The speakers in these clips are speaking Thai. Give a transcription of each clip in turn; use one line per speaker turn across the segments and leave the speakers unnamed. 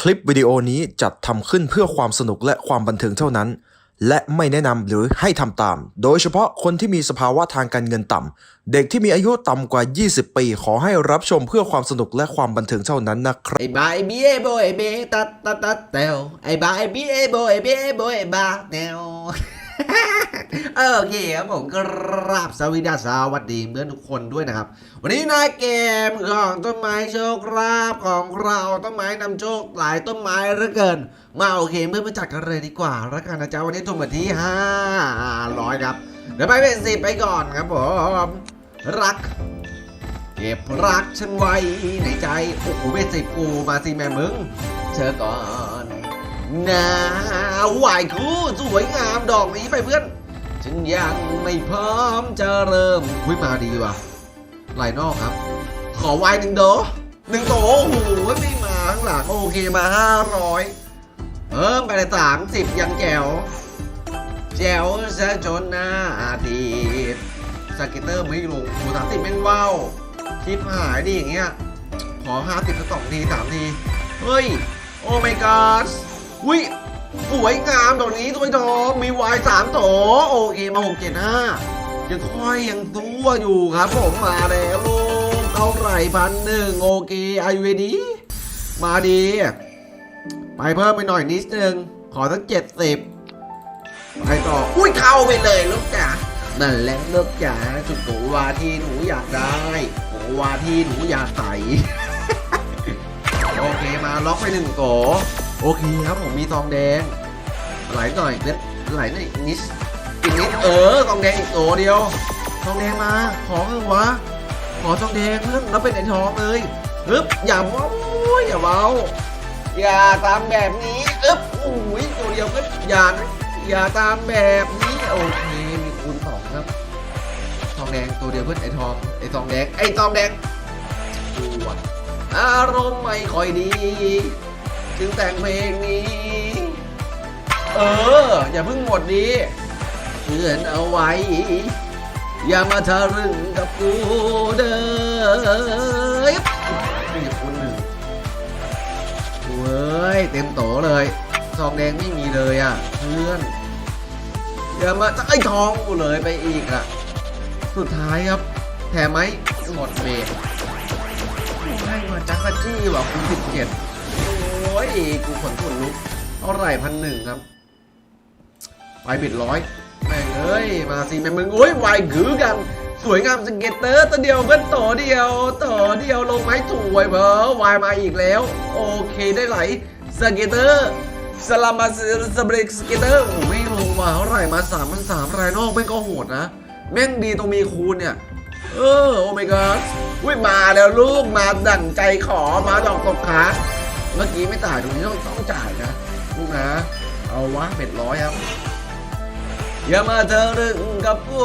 คลิปวิดีโอนี้จัดทำขึ้นเพื่อความสนุกและความบันเทิงเท่านั้น และไม่แนะนำหรือให้ทำตาม โดยเฉพาะคนที่มีสภาวะทางการเงินต่ำ เด็กที่มีอายุต่ำกว่า 20 ปี ขอให้รับชมเพื่อความสนุกและความบันเทิงเท่านั้นนะครับ
ไอ้บาไอ้บีไอ้โบไอ้เบตัดตัดตัดเตวไอ้บาไอ้บีไอ้โบไอ้เบไอ้โบไอ้บาเตวเออ โอเคครับผมกราบสวัสดีสวัสดีเพื่อนทุกคนด้วยนะครับ วันนี้ในเกมของต้นไม้โชคราบของเราต้นไม้นำโชคหลายต้นไม้เหลือเกิน มาโอเคเพื่อนมาจัดกันเลยดีกว่าแล้วกันนะจ๊ะวันนี้ทุ่มมาที่ห้าร้อยครับเดี๋ยวไปเป็นสิบไปก่อนครับผมรักเก็บรักฉันไว้ในใจโอ้โหเป็นสิบกูมาสิแม่มึงเชิญก่อนนาไหวคู่สวยงามดอกนี้ไปเพื่อน ฉันยังไม่พร้อมจะเริ่มวิมาดีว่ะลายนอกครับ ขอไวหนึ่งโดหนึ่งโตโอ้โหไม่มาข้างหลังโอเคมาห้าร้อยเพิ่มไปเลยสามสิบยังแจ๋วแจ๋วซะจนหน้าอาทิตย์สเก็ตเตอร์ไม่ลงโอ้สามสิบแม่งว้าวชิปหายดิอย่างเงี้ยขอห้าสิบสักสองทีสามที เฮ้ย โอ้ my god วิ สวยงามดอกนี้ตัวทองมีวายสามโถโอเคมาหกเจ็ดห้ายังค่อยยังตัวอยู่ครับผมมาแล้วเท่าไหร่พันหนึ่งโอเคไอายุดีมาดี ไปเพิ่มไปหน่อยนิดนึง ขอสักเจ็ดสิบไปต่อ อุ้ยเข้าไปเลยลูกจ๋านั่นแหละลูกจ๋าจุดโกวาที่หนูอยากได้โกวาที่หนูอยากใส่โอเคมาล็อกไปหนึ่งโก โอเคครับผมมีทองแดง ไหลหน่อยเล็ดไหลหน่อยนิดอีกนิดเออทองแดงอีกโกเดียว ทองแดงมาขอเถอะวะขอทองแดงเพื่อนแล้วเป็นไอ้ทองเลยอึ๊บอย่าเว้าอย่าเว้าอย่าตามแบบนี้อึ๊บอุ้ยตัวเดียวก็อย่านอย่าตามแบบนี้โอเคมีคูณสองครับ ทองแดงตัวเดียวเพื่อนไอ้ทองไอ้ทองแดงไอ้ทองแดงปวดอารมณ์ไม่ค่อยดี จึงแต่งเพลงนี้ เออ อย่าเพิ่งหมดดีเตือนเอาไว้ อย่ามาทะลึ่งกับกูเด้อนี่คุณหนึ่งเว้ย เต็มโตเลยทองแดงไม่มีเลยอะ เพื่อน อย่ามาไอ้ทองกูเลยไปอีกอะ สุดท้ายครับ แถมไหมหมดเบรกให้มาจักรจี้ว่ะคุณสิบเจ็ด กูขนขนลุกเท่าไหร่พันหนึ่งครับ ไปบิดร้อยแม่งเอ้ย มาสิแม่งมึงโอ้ยวายกือกัน สวยงามสเก็ตเตอร์ตัวเดียวเพื่อนต่อเดียวต่อเดียวลงไม้ถูไว้เบอร์วายมาอีกแล้ว โอเคได้ไหลสเก็ตเตอร์สลามาสเบรกสเก็ตเตอร์โอ้ไม่ลงมาเท่าไหร่มาสามพันสามรายนอกแม่งก็โหดนะ แม่งดีตรงมีคูณเนี่ย เออโอ้ my god อุ้ยมาแล้วลูกมาดั่งใจขอมาดอกตกขา เมื่อกี้ไม่จ่ายตรงนี้ต้องต้องจ่ายนะลูกนะ เอาวะเป็ดร้อยครับ อย่ามาเธอรึงกับกู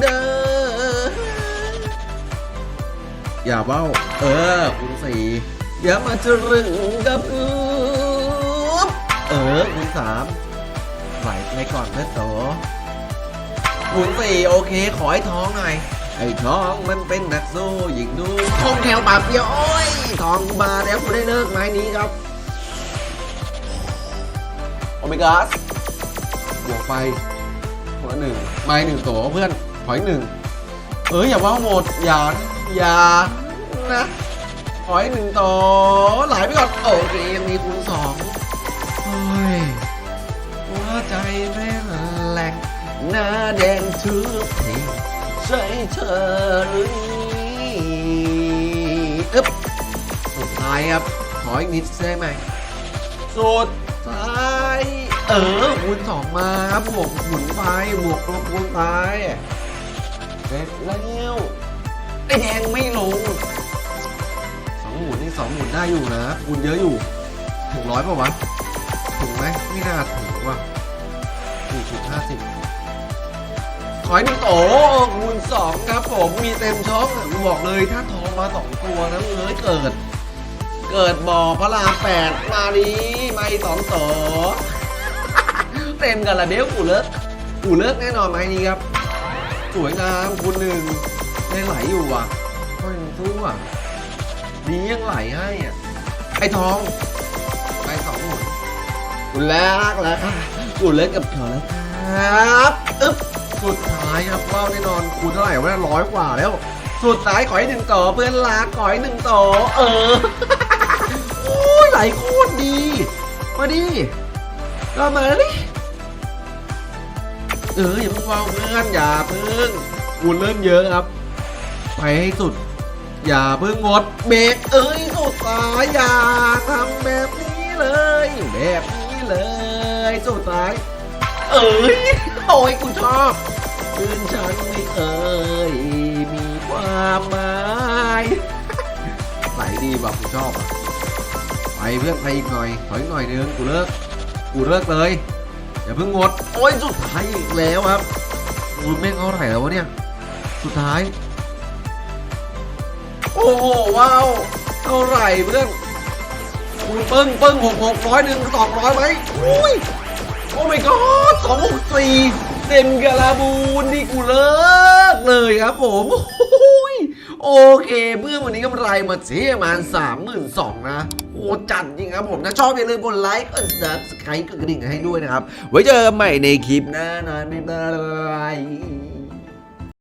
เด้ออย่าเบ้า เออคุณสี่อย่ามาเธอรึงกับกูเออคุณสามไหลไปก่อนนะโตหมุนสี่โอเค ขอให้ท้องหน่อย ไอ้ท้องมันเป็นนักสู้หญิงดูคงแถวปากเดียวโอ้ยท้องมาแล้วกูได้เลิกไม้นี้ครับ โอเมก้าบวกไปหัวหนึ่งไม้หนึ่งตัวเพื่อนขออีกหนึ่งเอออย่าว่าหมดอย่าอย่านะขออีกหนึ่งต่อไหลไปก่อนโอเคมีคูณสองโอ้ยหัวใจแม่แหลกหน้าแดงทุกที ใช่เธอหรืออึ๊บสุดท้ายครับ ขออีกนิดได้ไหม สุดท้าย เออคูณสองมาครับบวกหมุนไปบวกลบคูณไปเสร็จแล้วไอ้แดงไม่ลงสองหมุนนี่สองหมุนได้อยู่นะคูณเยอะอยู่ถึงร้อยป่าวะถึงไหมไม่น่าถึงว่ะสี่สิบห้าสิบ ขอให้หนึ่งโตคูณสองครับผมมีเต็มช็อคอะกูบอกเลยถ้าทองมาสองตัวนะเอ้ยเกิด เกิดบ่อพระรามแปดมาดีมาอีสองโตเต็มกันละเดี๋ยวกูเลิกกูเลิกแน่นอนไหมนี้ครับ สวยงามคูณหนึ่งยังไหลอยู่อะก็ยังสู้อะดียังไหลให้อะไอ้ทองไปกูเลิกแล้วค่ะกูเลิกกับเขาแล้วครับอึ๊บ สุดท้ายครับว่าวแน่นอนคูณเท่าไหร่วะร้อยกว่าแล้ว สุดท้ายขอให้หนึ่งต่อเพื่อนรักขอให้หนึ่งต่อเออโอ้ยไหลโคตรดี มาดิก็มาดิเอออย่าเพิ่งวาวเพื่อนอย่าเพิ่งคูณเริ่มเยอะครับ ไปให้สุด อย่าเพิ่งงดเบรกเอ้ยสุดท้ายอย่าทำแบบนี้เลย แบบนี้เลยสุดท้ายเอ้ย โอ้ยกูชอบคืนฉันไม่เคยมีความหมายไหลดีแบบกูชอบอะไปเพื่อนไปอีกหน่อยถอยอีกหน่อยนึงกูเลิกกูเลิกเลยอย่าเพิ่งงดโอ้ยสุดท้ายอีกแล้วครับกูแม่งเอาไหร่แล้ววะเนี่ยสุดท้าย โอ้โหว้าวเท่าไหร่เพื่อนคูณปึ้งปึ้งหกหกร้อยหนึ่งสองร้อยไหมอุ้ย โอ้ my god สองหกสี่เต็มกาลาบูนนี่กูเลิกเลยครับผมโอ้ยโอเคเพื่อนวันนี้กำไรมาเสียประมาณสามหมื่นสองนะโอ้จัดจริงครับผมถ้าชอบอย่าลืมกดไลค์กด subscribe กดกระดิ่งให้ด้วยนะครับ ไว้เจอกันใหม่ในคลิปหน้านะบ๊ายบาย